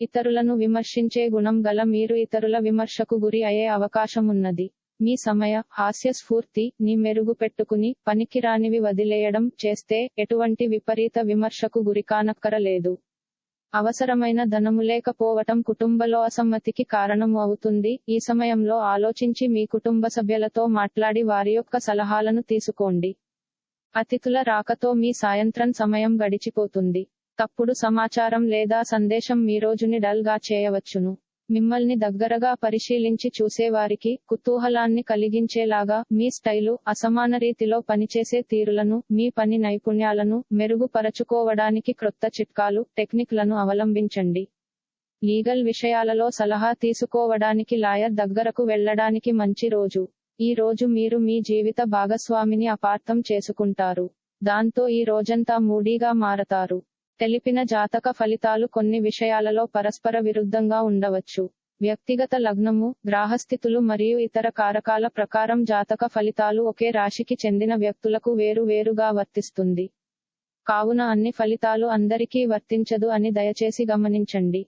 ఇతరులను విమర్శించే గుణం గల మీరు ఇతరుల విమర్శకు గురి అయ్యే అవకాశమున్నది. మీ సమయ హాస్య స్ఫూర్తి ని మెరుగు పెట్టుకుని పనికిరానివి వదిలేయడం చేస్తే ఎటువంటి విపరీత విమర్శకు గురికానక్కరలేదు అవసరమైన ధనము లేకపోవటం కుటుంబలో అసమ్మతికి కారణము అవుతుంది. ఈ సమయంలో ఆలోచించి మీ కుటుంబ సభ్యులతో మాట్లాడి వారి యొక్క సలహాలను తీసుకోండి. అతిథుల రాకతో మీ సాయంత్రం సమయం గడిచిపోతుంది. తప్పుడు సమాచారం లేదా సందేశం మీ రోజుని డల్గా చేయవచ్చును. మిమ్మల్ని దగ్గరగా పరిశీలించి చూసేవారికి కుతూహలాన్ని కలిగించేలాగా మీ స్టైలు అసమాన రీతిలో పనిచేసే తీరులను మీ పని నైపుణ్యాలను మెరుగుపరచుకోవడానికి క్రొత్త చిట్కాలు టెక్నిక్లను అవలంబించండి. లీగల్ విషయాలలో సలహా తీసుకోవడానికి లాయర్ దగ్గరకు వెళ్ళడానికి మంచి రోజు. ఈ రోజు మీరు మీ జీవిత భాగస్వామిని అపార్థం చేసుకుంటారు. దాంతో ఈ రోజంతా మూడీగా మారతారు. తెలిపిన జాతక ఫలితాలు కొన్ని విషయాలలో పరస్పర విరుద్ధంగా ఉండవచ్చు. వ్యక్తిగత లగ్నము గ్రాహస్థితులు మరియు ఇతర కారకాల ప్రకారం జాతక ఫలితాలు ఒకే రాశికి చెందిన వ్యక్తులకు వేరు వేరుగా వర్తిస్తుంది. కావున అన్ని ఫలితాలు అందరికీ వర్తించదు అని దయచేసి గమనించండి.